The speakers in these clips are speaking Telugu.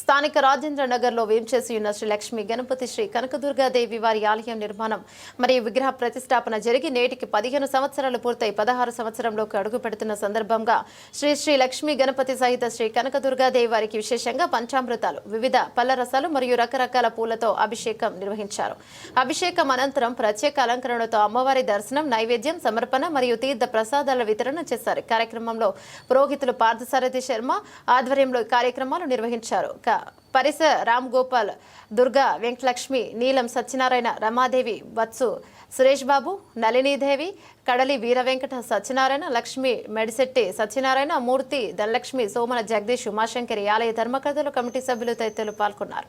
స్థానిక రాజేంద్ర నగర్లో వేంచేసి ఉన్న శ్రీ లక్ష్మి గణపతి శ్రీ కనకదుర్గాదేవి వారి ఆలయం నిర్మాణం మరియు విగ్రహ ప్రతిష్టాపన జరిగి నేటికి పదిహేను సంవత్సరాలు పూర్తయి పదహారు సంవత్సరంలోకి అడుగు పెడుతున్న సందర్భంగా శ్రీ శ్రీ లక్ష్మి గణపతి సహిత శ్రీ కనకదుర్గాదేవి వారికి విశేషంగా పంచామృతాలు వివిధ పళ్ళ రసాలు మరియు రకరకాల పూలతో అభిషేకం నిర్వహించారు. అభిషేకం అనంతరం ప్రత్యేక అలంకరణతో అమ్మవారి దర్శనం నైవేద్యం సమర్పణ మరియు తీర్థ ప్రసాదాల వితరణ చేశారు. కార్యక్రమంలో పురోహితులు పార్థసారథి శర్మ ఆధ్వర్యంలో కార్యక్రమాలు నిర్వహించారు. క- పరిస రామ్ గోపాల్ దుర్గా వెంకటలక్ష్మి నీలం సత్యనారాయణ రమాదేవి వత్సు సురేష్ బాబు నళినీదేవి కడలి వీర వెంకట సత్యనారాయణ లక్ష్మి మెడిశెట్టి సత్యనారాయణ మూర్తి ధనలక్ష్మి సోమన జగదీష్ ఉమాశంకరి ఆలయ ధర్మకర్తలు కమిటీ సభ్యులు తదితరులు పాల్గొన్నారు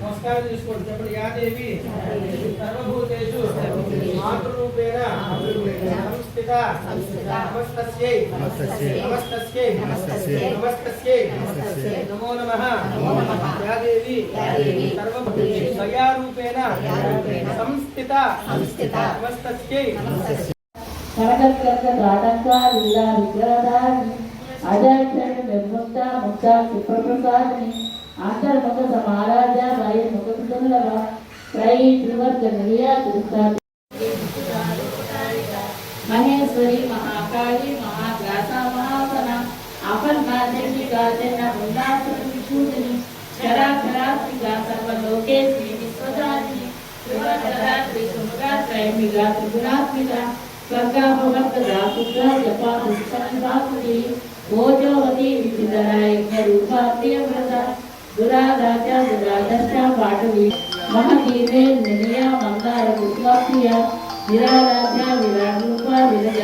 నమస్కారం చేసుకోండి చెప్పండి యాదేవి సర్వభూతేషు మాతృరూపేణ సంస్థిత నమస్తస్యై నమస్తస్యై నమస్తస్యై నమో నమః యాదేవి సర్వభూతేషు దయారూపేణ సంస్థిత నమస్తస్యై కనకత్రక రాటంకా లీలా విగ్రహధారిణి అజాక్షణ నిర్ముక్త ముక్త ಆತರ ಮಗದ ಮಹಾರಾಜ ಬಾಯಿ ಮುಖದಲ್ಲವ ಪ್ರೈ ತ್ರಿವರ್ತನೀಯ ದುರ್ಗಾತಿ ಮಹೇಶ್ವರಿ ಮಹಾಕಾಳಿ ಮಹಾಗ್ರಾಸ ಮಹಾಸನ ಅಪರ್ಣ ನಿರ್ವಿಕಾ ಜನ ಉನ್ನಾಸೂದಿನಿ ಶರಾ ಖರಾತ್ರಿಕಾ ಸರ್ವಲೋಕೇಶ್ವರಿ ವಿಶ್ವದಾರಿಣಿ ತ್ರಿವರ್ತನಾ ತ್ರಿಸುಮುಖಾ ತ್ರಯಂಬಿಕಾ ತ್ರಿಗುಣಾತ್ಮಿಕಾ ಸ್ವರ್ಗಾಭವರ್ತದಾ ಪುತ್ರ ಜಪಾ ಪುಷ್ಪನಿಭಾಕುರಿ ಭೋಜವತಿ ವಿಚಿತರಾಯ ರೂಪಾ ಪ್ರಿಯವ್ರತ दुरादाच्या दुरादशा पाठवी महादीपे निलया मंदार पुष्पाक्षिया विराडाच्या विराट रूपा विरजा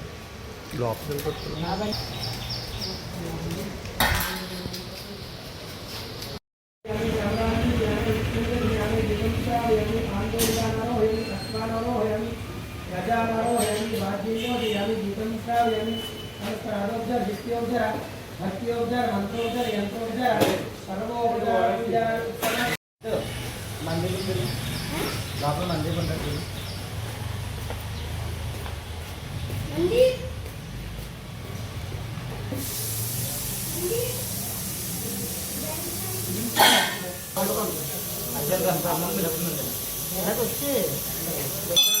लॉक्सन हस्त्योजर हस्त्योजर मंत्रोजर హర హర మహాదేవ హర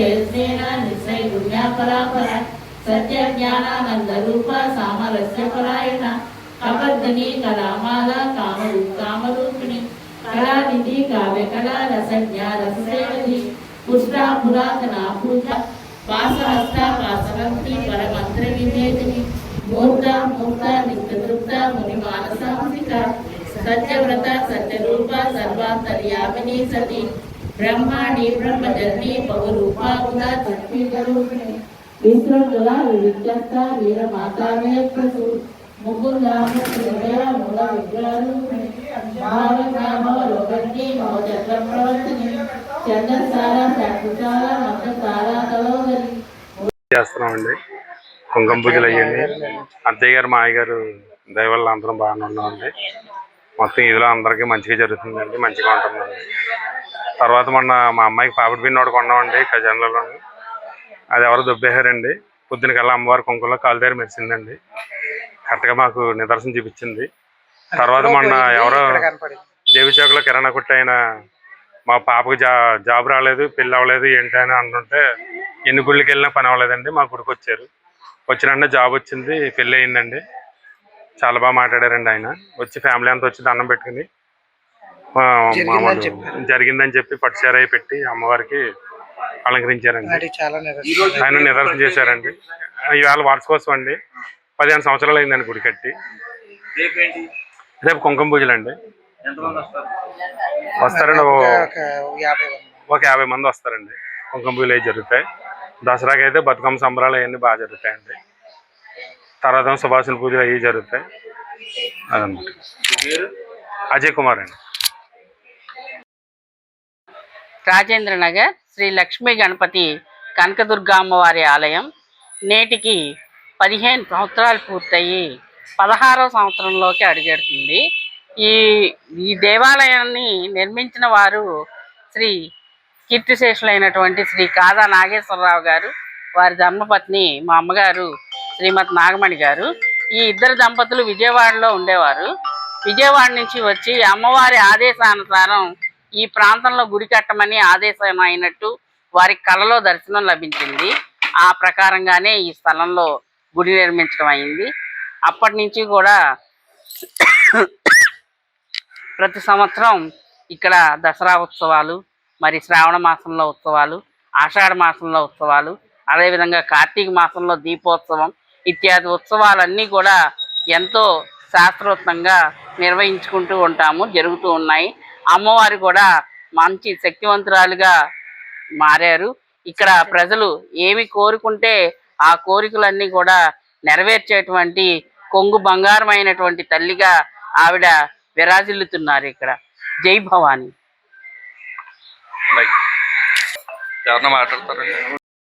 యజ్ఞేన నిశ్చయ పుణ్యాపరాపర సత్య జ్ఞానానంద రూప సామరస్య పరాయణ అబద్ధని కళామాల కామరు కామరూపిణి కళానిధి కావ్య కళా రసజ్ఞ రససేవతి పుష్ట పురాతన పూజ పాసహస్త పాసవంతి పరమంత్ర విభేదిని మూర్త మూర్త నిత్యతృప్త ముని మానసాంసిక సత్యవ్రత సత్యరూప సర్వాంతర్యామిని సతి చంద్రసార మంత్రసార చేస్తున్నామండి. కుంకుమ పూజలు అయ్యండి. అత్తయ్య గారు మాయ గారు దయ వల్ల అందరం బాగానే ఉన్నామండి. మొత్తం ఇదిలో అందరికీ మంచిగా జరుగుతుందండి. మంచిగా ఉంటుందండి. తర్వాత మొన్న మా అమ్మాయికి పాపిడి పిండి ఒకటి కొన్నామండి ఖజాన్లలో అది ఎవరు దుబ్బేశారండి. పొద్దున కల్లా అమ్మవారి కుంకుమలో కాలు దగ్గర మెరిసిందండి. కరెక్ట్గా మాకు నిదర్శనం చూపించింది. తర్వాత మొన్న ఎవరో దేవి చౌకలో కిరాణా కొట్టు అయిన మా పాపకు జా జాబ్ రాలేదు పెళ్ళి అవ్వలేదు ఏంటి అని అంటుంటే ఎన్ని గుళ్ళకి వెళ్ళినా పని అవ్వలేదండి మా గుడికి వచ్చారు. వచ్చిన జాబ్ వచ్చింది పెళ్ళి అయిందండి. చాలా బాగా మాట్లాడారండి ఆయన. వచ్చి ఫ్యామిలీ అంతా వచ్చి దండం పెట్టుకుని జరిగిందని చెప్పి పట్టుసారాయి పెట్టి అమ్మవారికి అలంకరించారండి. నిరసన ఆయన నిదర్శనం చేశారండి. ఇవాళ వార్షికోత్సవం అండి. పదిహేను సంవత్సరాలు అయిందండి గుడి కట్టి. రేపు కుంకుమ పూజలు అండి. వస్తారండి ఓ- ఒక యాభై మంది. ఒక యాభై మంది వస్తారండి. కుంకుమ పూజలు అవి జరుగుతాయి. దసరాకి అయితే బతుకమ్మ సంబరాలు అవన్నీ బాగా జరుగుతాయండి. తర్వాత సుభాషణ పూజలు అవి జరుగుతాయి. అదన్నమాట. అజయ్ కుమార్ అండి. రాజేంద్ర నగర్ శ్రీ లక్ష్మీ గణపతి కనకదుర్గామ్మవారి ఆలయం నేటికి పదిహేను సంవత్సరాలు పూర్తయి పదహారో సంవత్సరంలోకి అడుగెడుతుంది. ఈ ఈ దేవాలయాన్ని నిర్మించిన వారు శ్రీ కీర్తిశేషులైనటువంటి శ్రీ కాదా నాగేశ్వరరావు గారు వారి ధర్మపత్ని మా అమ్మగారు శ్రీమతి నాగమణి గారు. ఈ ఇద్దరు దంపతులు విజయవాడలో ఉండేవారు. విజయవాడ నుంచి వచ్చి అమ్మవారి ఆదేశానుసారం ఈ ప్రాంతంలో గుడి కట్టమని ఆదేశం అయినట్టు వారి కళలో దర్శనం లభించింది. ఆ ప్రకారంగానే ఈ స్థలంలో గుడి నిర్మించడం అయింది. అప్పటి నుంచి కూడా ప్రతి సంవత్సరం ఇక్కడ దసరా ఉత్సవాలు మరి శ్రావణ మాసంలో ఉత్సవాలు ఆషాఢ మాసంలో ఉత్సవాలు అదేవిధంగా కార్తీక మాసంలో దీపోత్సవం ఇత్యాది ఉత్సవాలన్నీ కూడా ఎంతో శాస్త్రోత్తంగా నిర్వహించుకుంటూ ఉంటాము జరుగుతూ ఉన్నాయి. అమ్మవారు కూడా మంచి శక్తివంతురాలుగా మారారు. ఇక్కడ ప్రజలు ఏమి కోరుకుంటే ఆ కోరికలన్నీ కూడా నెరవేర్చేటువంటి కొంగు బంగారమైనటువంటి తల్లిగా ఆవిడ విరాజిల్లుతున్నారు ఇక్కడ. జై భవాని. ఎవరన్నా మాట్లాడతారండి.